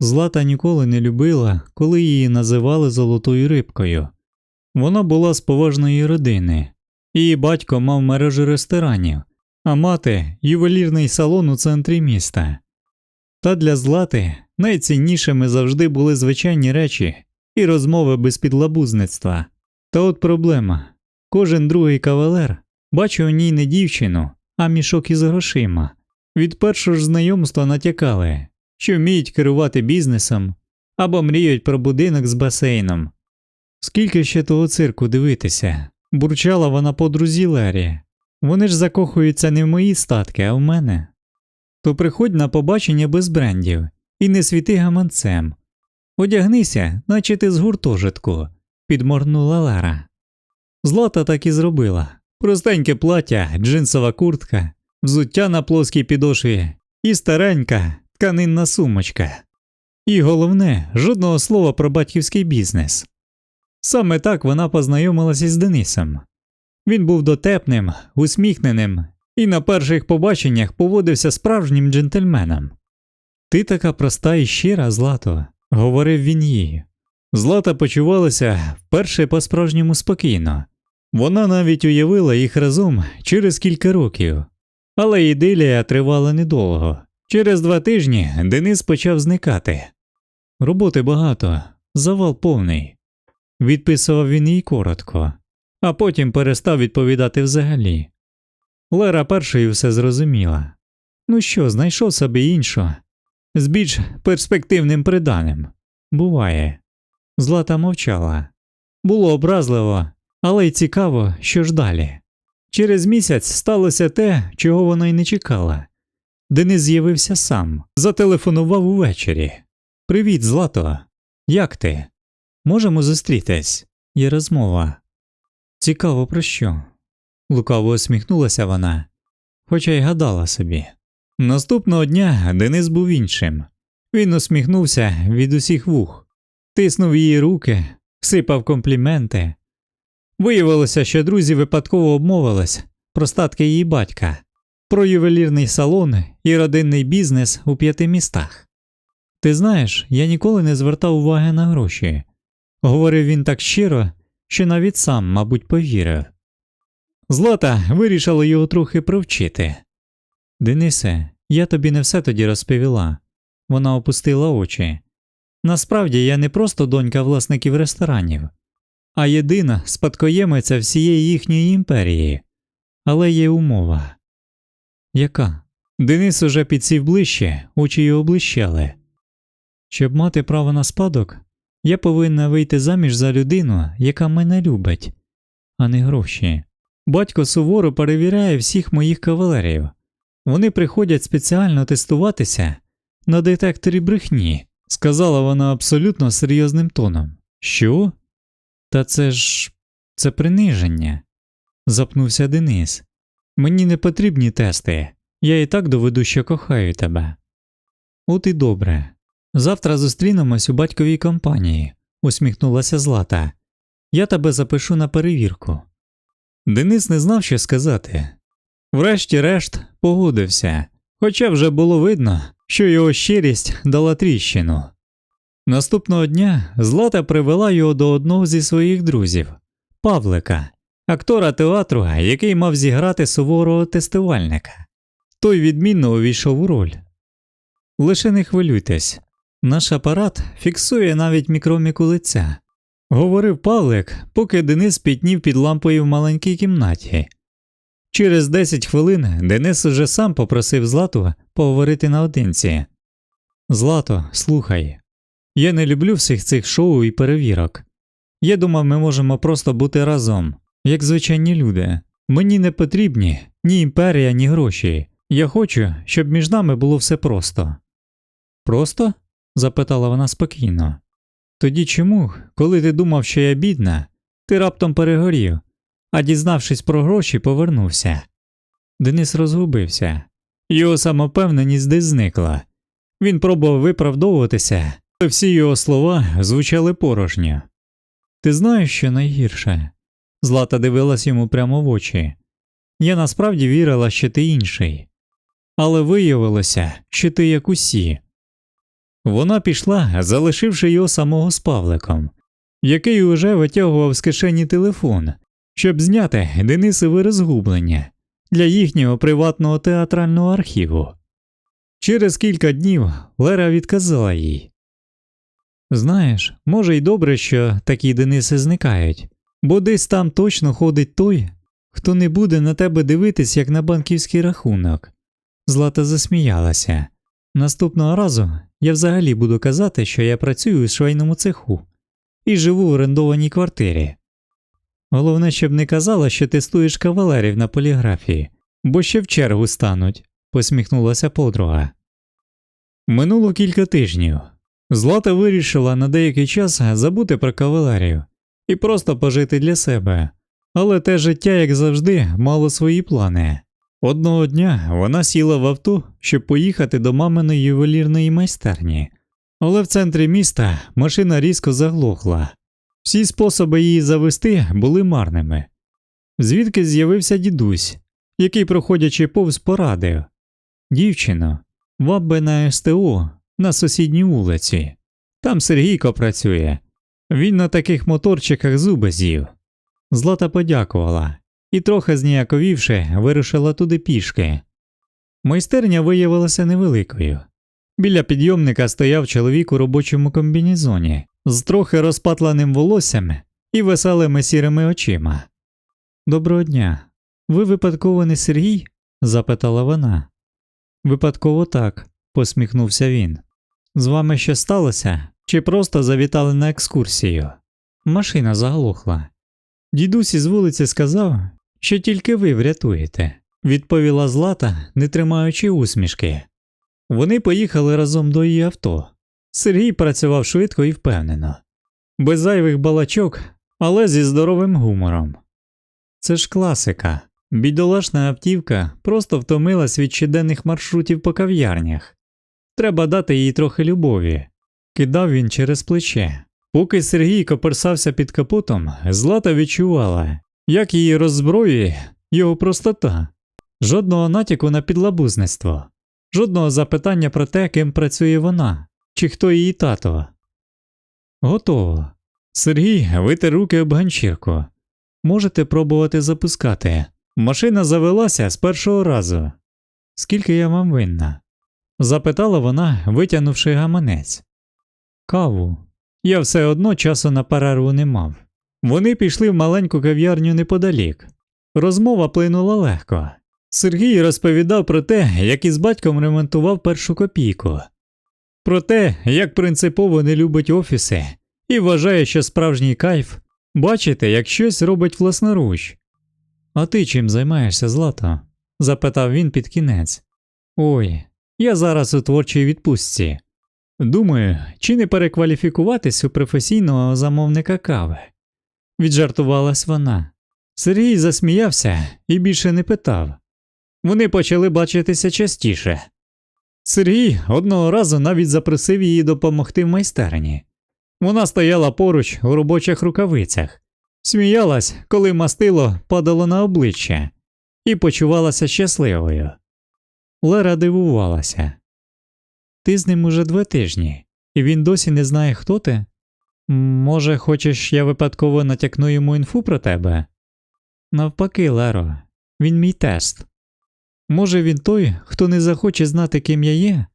Злата ніколи не любила, коли її називали золотою рибкою. Вона була з поважної родини. Її батько мав мережу ресторанів, а мати ювелірний салон у центрі міста. Та для Злати найціннішими завжди були звичайні речі і розмови без підлабузництва. Та от проблема кожен другий кавалер бачив у ній не дівчину, а мішок із грошима. Від першого ж знайомства натякали, що вміють керувати бізнесом або мріють про будинок з басейном. Скільки ще того цирку дивитися? бурчала вона подрузі Лері. Вони ж закохуються не в мої статки, а в мене. То приходь на побачення без брендів і не світи гаманцем. Одягнися, наче ти з гуртожитку, підморгнула Лара. Злата так і зробила. Простеньке плаття, джинсова куртка, взуття на плоскій підошві і старенька тканинна сумочка. І головне, жодного слова про батьківський бізнес. Саме так вона познайомилася з Денисом. Він був дотепним, усміхненим і на перших побаченнях поводився справжнім джентльменом. Ти така проста і щира, Злато, говорив він їй. Злата почувалася вперше по-справжньому спокійно. Вона навіть уявила їх разом через кілька років, але ідилія тривала недовго. Через два тижні Денис почав зникати. Роботи багато, завал повний. Відписував він їй коротко, а потім перестав відповідати взагалі. Лера першою все зрозуміла. Ну що, знайшов собі іншого, з більш перспективним приданим. Буває. Злата мовчала. Було образливо, але й цікаво, що ж далі. Через місяць сталося те, чого вона й не чекала. Денис з'явився сам, зателефонував увечері. Привіт, Злато. Як ти? Можемо зустрітись? Є розмова. Цікаво про що? Лукаво усміхнулася вона, хоча й гадала собі. Наступного дня Денис був іншим. Він усміхнувся від усіх вух, тиснув її руки, сипав компліменти. Виявилося, що друзі випадково обмовились про статки її батька, про ювелірний салон і родинний бізнес у п'яти містах. Ти знаєш, я ніколи не звертав уваги на гроші. Говорив він так щиро, що навіть сам, мабуть, повірив. Злата вирішила його трохи провчити. Денисе, я тобі не все тоді розповіла. Вона опустила очі. Насправді я не просто донька власників ресторанів, а єдина спадкоємиця всієї їхньої імперії. Але є умова. Яка? Денис уже підсів ближче, очі його блищали. Щоб мати право на спадок, я повинна вийти заміж за людину, яка мене любить, а не гроші. Батько суворо перевіряє всіх моїх кавалерів. Вони приходять спеціально тестуватися на детекторі брехні, сказала вона абсолютно серйозним тоном. Що? Та це ж це приниження, запнувся Денис. Мені не потрібні тести. Я і так доведу, що кохаю тебе. От і добре. Завтра зустрінемось у батьковій компанії, усміхнулася Злата. Я тебе запишу на перевірку. Денис не знав, що сказати. Врешті-решт погодився, хоча вже було видно, що його щирість дала тріщину. Наступного дня Злата привела його до одного зі своїх друзів Павлика, актора театру, який мав зіграти суворого тестувальника. Той відмінно увійшов у роль. Лише не хвилюйтесь, наш апарат фіксує навіть мікроміку лиця, говорив Павлик, поки Денис пітнів під лампою в маленькій кімнаті. Через 10 хвилин Денис уже сам попросив Злату поговорити наодинці. Злато, слухай, я не люблю всіх цих шоу і перевірок. Я думав, ми можемо просто бути разом, як звичайні люди. Мені не потрібні ні імперія, ні гроші. Я хочу, щоб між нами було все просто. Просто? запитала вона спокійно. Тоді чому, коли ти думав, що я бідна, ти раптом перегорів, а дізнавшись про гроші, повернувся. Денис розгубився, його самопевненість десь зникла. Він пробував виправдовуватися, але всі його слова звучали порожньо. Ти знаєш, що найгірше? Злата дивилась йому прямо в очі. Я насправді вірила, що ти інший, але виявилося, що ти як усі. Вона пішла, залишивши його самого з Павликом, який уже витягував з кишені телефон, щоб зняти Денисове розгублення для їхнього приватного театрального архіву. Через кілька днів Лера відказала їй. Знаєш, може й добре, що такі Дениси зникають, бо десь там точно ходить той, хто не буде на тебе дивитись, як на банківський рахунок. Злата засміялася. Наступного разу я взагалі буду казати, що я працюю у швейному цеху і живу в орендованій квартирі. Головне, щоб не казала, що тестуєш кавалерів на поліграфії, бо ще в чергу стануть, посміхнулася подруга. Минуло кілька тижнів. Злата вирішила на деякий час забути про кавалерію і просто пожити для себе, але те життя, як завжди, мало свої плани. Одного дня вона сіла в авто, щоб поїхати до маминої ювелірної майстерні, але в центрі міста машина різко заглохла. Всі способи її завести були марними. Звідки з'явився дідусь, який, проходячи повз, порадив Дівчино, вам би на СТО на сусідній вулиці. Там Сергійко працює. Він на таких моторчиках зуби з'їв. Злата подякувала і, трохи зніяковівши, вирушила туди пішки. Майстерня виявилася невеликою. Біля підйомника стояв чоловік у робочому комбінезоні з трохи розпатленим волоссям і веселими сірими очима. Доброго дня. Ви випадково не Сергій? запитала вона. Випадково так, посміхнувся він. З вами що сталося? Чи просто завітали на екскурсію? Машина заглохла. Дідусь із вулиці сказав, що тільки ви врятуєте, відповіла Злата, не тримаючи усмішки. Вони поїхали разом до її авто. Сергій працював швидко і впевнено, без зайвих балачок, але зі здоровим гумором. Це ж класика. Бідолашна автівка просто втомилась від щоденних маршрутів по кав'ярнях. Треба дати їй трохи любові. Кидав він через плече. Поки Сергій коперсався під капотом, Злата відчувала, як її роззброює його простота, жодного натяку на підлабузництво, жодного запитання про те, ким працює вона, чи хто її тато. Готово. Сергій витер руки об ганчірку. Можете пробувати запускати. Машина завелася з першого разу. Скільки я вам винна? запитала вона, витягнувши гаманець. Каву. Я все одно часу на перерву не мав. Вони пішли в маленьку кав'ярню неподалік. Розмова плинула легко. Сергій розповідав про те, як із батьком ремонтував першу копійку, про те, як принципово не любить офіси, і вважає, що справжній кайф бачити, як щось робить власноруч. А ти чим займаєшся, Злато? запитав він під кінець. Ой, я зараз у творчій відпустці. Думаю, чи не перекваліфікуватись у професійного замовника кави. Віджартувалась вона. Сергій засміявся і більше не питав. Вони почали бачитися частіше. Сергій одного разу навіть запросив її допомогти в майстерні. Вона стояла поруч у робочих рукавицях, сміялась, коли мастило падало на обличчя, і почувалася щасливою. Лера дивувалася. Ти з ним уже два тижні, і він досі не знає, хто ти? Може, хочеш, я випадково натякну йому інфу про тебе? Навпаки, Леро, він мій тест. Може, він той, хто не захоче знати, ким я є,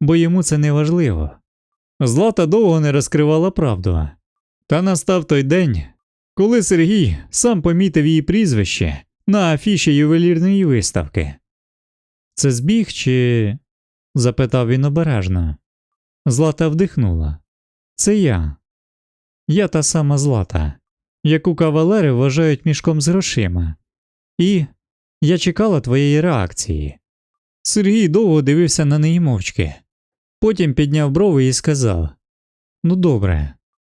бо йому це не важливо. Злата довго не розкривала правду, та настав той день, коли Сергій сам помітив її прізвище на афіші ювелірної виставки. Це збіг чи. Запитав він обережно. Злата вдихнула. Це я. Я та сама Злата, яку кавалери вважають мішком з грошима. І я чекала твоєї реакції. Сергій довго дивився на неї мовчки, потім підняв брови і сказав: Ну, добре,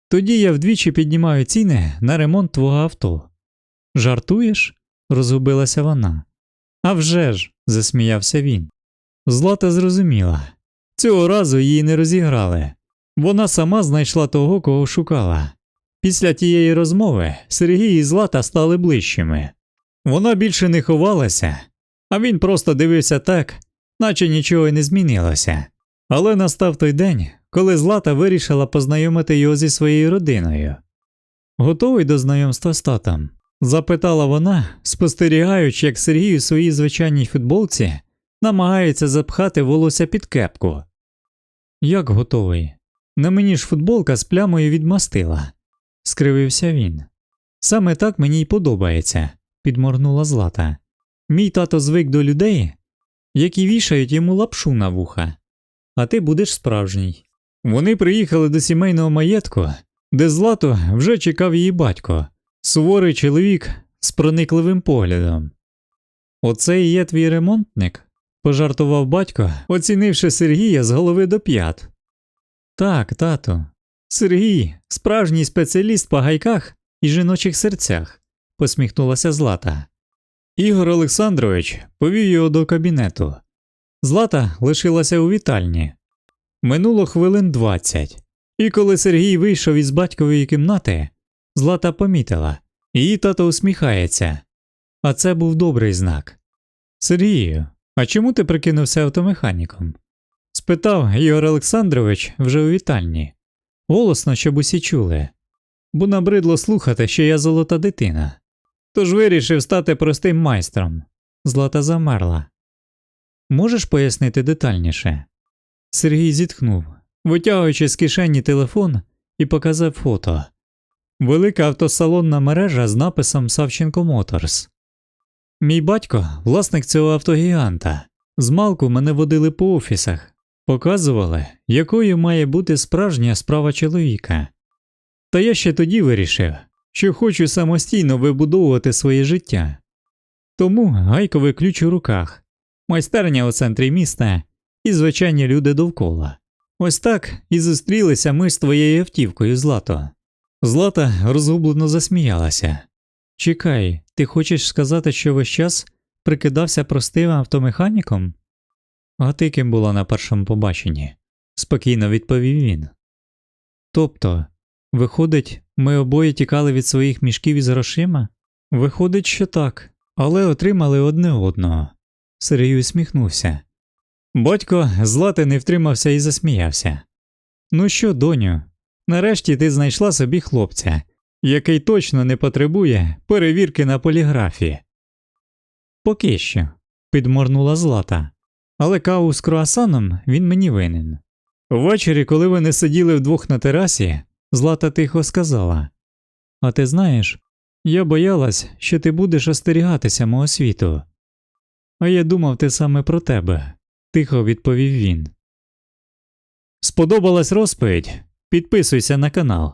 тоді я вдвічі піднімаю ціни на ремонт твого авто. Жартуєш? розгубилася вона. «А вже ж!» – засміявся він. Злата зрозуміла. Цього разу її не розіграли. Вона сама знайшла того, кого шукала. Після тієї розмови Сергій і Злата стали ближчими. Вона більше не ховалася, а він просто дивився так, наче нічого й не змінилося. Але настав той день, коли Злата вирішила познайомити його зі своєю родиною. Готовий до знайомства з татом? запитала вона, спостерігаючи, як Сергій у своїй звичайній футболці намагається запхати волосся під кепку. Як готовий? На мені ж футболка з плямою від мастила, скривився він. Саме так мені й подобається, підморгнула Злата. Мій тато звик до людей, які вішають йому лапшу на вуха, а ти будеш справжній. Вони приїхали до сімейного маєтку, де Злату вже чекав її батько, суворий чоловік з проникливим поглядом. Оце і є твій ремонтник? Пожартував батько, оцінивши Сергія з голови до п'ят. Так, тато. Сергій, справжній спеціаліст по гайках і жіночих серцях, посміхнулася Злата. Ігор Олександрович повів його до кабінету. Злата лишилася у вітальні. Минуло хвилин двадцять, і коли Сергій вийшов із батькової кімнати, Злата помітила, її тато усміхається. А це був добрий знак. Сергію, а чому ти прикинувся автомеханіком? спитав Ігор Олександрович вже у вітальні, голосно, щоб усі чули, бо набридло слухати, що я золота дитина. Тож вирішив стати простим майстром. Злата замерла. Можеш пояснити детальніше? Сергій зітхнув, витягуючи з кишені телефон і показав фото. Велика автосалонна мережа з написом Савченко Моторс. Мій батько власник цього автогіганта. Змалку мене водили по офісах, показували, якою має бути справжня справа чоловіка. Та я ще тоді вирішив, що хочу самостійно вибудовувати своє життя. Тому гайковий ключ у руках, майстерня у центрі міста і звичайні люди довкола. Ось так і зустрілися ми з твоєю автівкою, Злато. Злата розгублено засміялася. Чекай, ти хочеш сказати, що весь час прикидався простим автомеханіком? А ти ким була на першому побаченні? спокійно відповів він. Тобто, виходить, ми обоє тікали від своїх мішків із грошима? Виходить, що так, але отримали одне одного. Сергій усміхнувся. Батько злати не втримався і засміявся. Ну що, доню, нарешті ти знайшла собі хлопця, який точно не потребує перевірки на поліграфі. Поки що, підморнула злата, але каву з круасаном він мені винен. Ввечері, коли вони сиділи вдвох на терасі, Злата тихо сказала А ти знаєш, я боялась, що ти будеш остерігатися мого світу. А я думав те саме про тебе, тихо відповів він. Сподобалась розповідь? Підписуйся на канал,